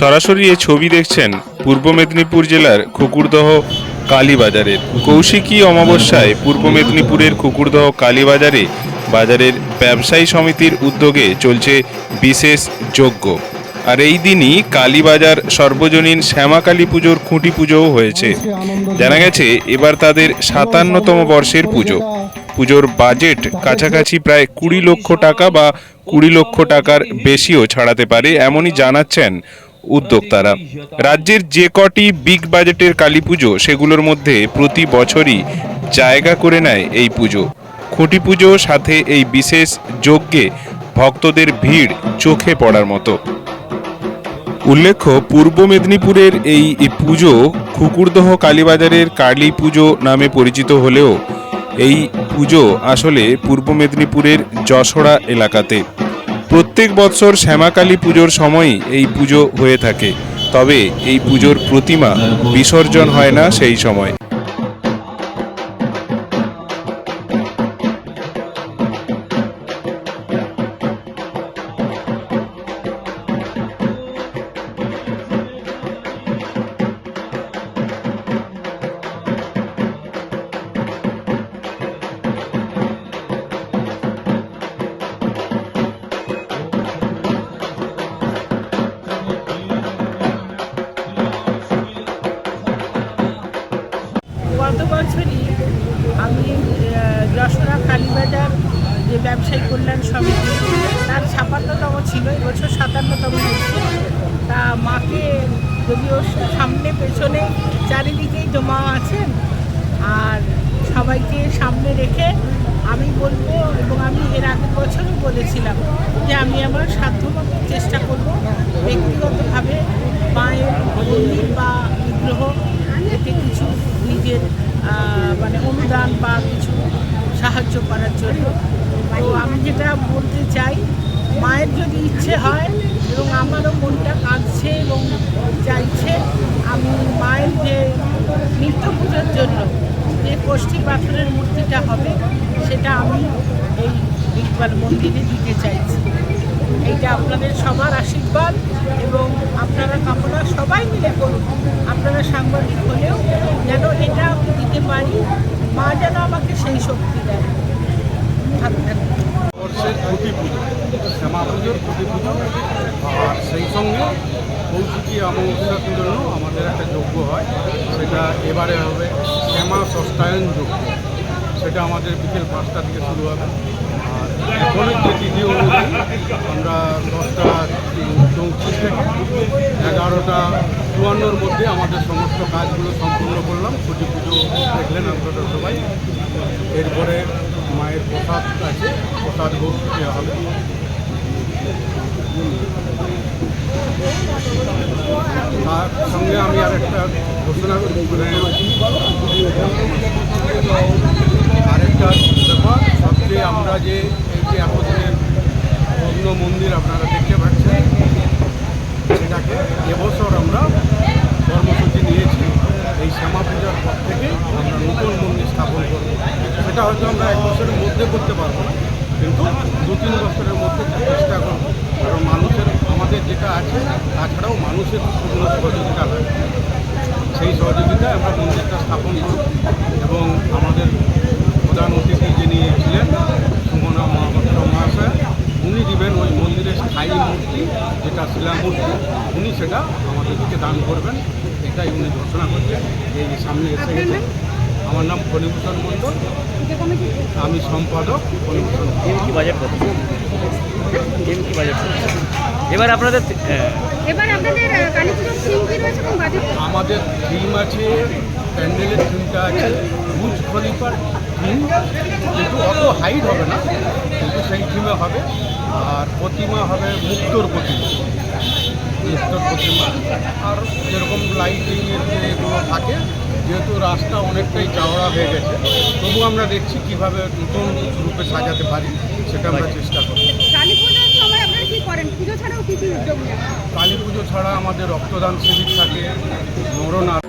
সরাসরি এ ছবি দেখছেন পূর্ব মেদিনীপুর জেলার কুকুরদহ কালীবাজারের। কৌশিকী অমাবস্যায় পূর্ব মেদিনীপুরের কুকুরদহ কালীবাজারে বাজারের ব্যবসায়ী সমিতির উদ্যোগে চলছে বিশেষ যজ্ঞ। আর এই দিনই কালীবাজার সর্বজনীন শ্যামাকালী পুজোর খুঁটি পুজোও হয়েছে। জানা গেছে, এবার তাদের সাতান্নতম বর্ষের পুজো। পুজোর বাজেট কাছাকাছি প্রায় কুড়ি লক্ষ টাকা বা কুড়ি লক্ষ টাকার বেশিও ছাড়াতে পারে, এমনই জানাচ্ছেন উদ্যোক্তারা। রাজ্যের যে কটি বিগ বাজেটের কালী পুজো, সেগুলোর মধ্যে প্রতি বছরই জায়গা করে নেয় এই পুজো। খুঁটি পুজো সাথে এই বিশেষ যজ্ঞে ভক্তদের ভিড় চোখে পড়ার মতো। উল্লেখ্য, পূর্ব মেদিনীপুরের এই পুজো খুকুরদহ কালীবাজারের কালী পুজো নামে পরিচিত হলেও এই পুজো আসলে পূর্ব মেদিনীপুরের যশোড়া এলাকাতে। প্রত্যেক বছর শ্যামাকালী পুজোর সময়ই এই পুজো হয়ে থাকে। তবে এই পুজোর প্রতিমা বিসর্জন হয় না সেই সময়। গত বছরই আমি যশোরা কালীবাজার যে ব্যবসায়ী কল্যাণ সমিতি, তার ছাপান্নতম ছিল এবছর সাতান্নতম হচ্ছে। তা মাকে যদি যদিও সামনে, পেছনে চারিদিকেই তো মা আছেন আর সবাইকে সামনে রেখে আমি বলব, এবং আমি এর আগের বছরও বলেছিলাম যে আমি আমার সাধ্যমতো চেষ্টা করব ব্যক্তিগতভাবে মায়ের বা বিগ্রহ এতে কিছু অনুদান বা কিছু সাহায্য করার জন্য। তো আমি যেটা বলতে চাই, মায়ের যদি ইচ্ছে হয় এবং আমারও মনটা কাঁদছে এবং চাইছে আমি মায়ের যে নিত্য পুজোর জন্য যে কোষ্ঠী পাথরের মূর্তিটা হবে, সেটা আমি এই ইকবাল মন্দিরে দিতে চাইছি। এইটা আপনাদের সবার আশীর্বাদ এবং আপনারা কামনা সবাই মিলে করুন। আপনারা সাংবাদিক হলেও যেন এটা দিতে পারি। মা যেন আমাকে সেই শক্তি দেয়। পুজো শ্যামা পুজোর খুঁটি পুজো। আর সেই সঙ্গে কৌশিকী অমাবস্যার জন্য আমাদের একটা যজ্ঞ হয়, সেটা এবারে হবে শ্যামা ষষ্ঠায়ন যজ্ঞ। সেটা আমাদের বিকেল পাঁচটা থেকে শুরু হবে। আর এখনের যে তিথি অনুযায়ী আমরা দশটা চৌত্রিশ থেকে এগারোটা চুয়ান্নর মধ্যে আমাদের সমস্ত কাজগুলো সম্পূর্ণ করলাম খুঁটি পুজো দেখলেন আপনারা সবাই এরপরে মায়ের প্রসাদ আছে, প্রসাদ ভোগ দেওয়া হবে। তার সঙ্গে আমি আর একটা ঘোষণা মানে আরেকটা ব্যাপার, সবচেয়ে আমরা যে এতদিনের অন্য মন্দির আপনারা দেখতে পাচ্ছেন, সেটাকে এবছর আমরা কর্মসূচি নিয়েছি এই শ্যামা পূজার পর থেকে আমরা নতুন মন্দির স্থাপন করব সেটা হয়তো আমরা এক বছরের মধ্যে করতে পারব না। কিন্তু দু তিন বছরের মধ্যে চেষ্টা করব। কারণ মানুষের, আমাদের যেটা আছে, তাছাড়াও মানুষের পূর্ণ সহযোগিতা লাগে। সেই সহযোগিতায় আমরা মন্দিরটা স্থাপন করব। এবং আমাদের প্রধান অতিথি যিনি ছিলেন, সুমনা মহাপাত্র মহাশয়, উনি দিবেন ওই মন্দিরের স্থায়ী মূর্তি, যেটা শিলা মূর্তি উনি সেটা আমাদেরকে দান করবেন। এটাই উনি ঘোষণা করছেন। এই সামনে এসে গেছে। আমার নাম ফণিভূষণ মণ্ডল। আমি সম্পাদক ফণিভূষণ মণ্ডল। টিম কি বাজেট কত? কি বাজেট এবার আপনাদের আহ, এবার আপনাদের আহ, কালী পুজোর থিম কি রয়েছে এবং বাজেট আমাদের থিম আছে প্যান্ডেলের থিমটা আছে বুজ খলিফার থিম কিন্তু অত হাইট হবে না কিন্তু সেই থিমে হবে। আর প্রতিমা হবে মুক্তর প্রতিমা। মুক্তর প্রতিমা। আর যেরকম লাইটিংয়ের যে এগুলো থাকে যেহেতু রাস্তা অনেকটাই চওড়া হয়ে গেছে তবু আমরা দেখছি কীভাবে নতুন রূপে সাজাতে পারি সেটা আমরা চেষ্টা করি কালী পুজোর সময় আপনারা কি করেন? পুজো ছাড়াও কি কি উদ্যোগ নেন? কালী পুজো ছাড়া আমাদের রক্তদান শিবির থাকে নরনার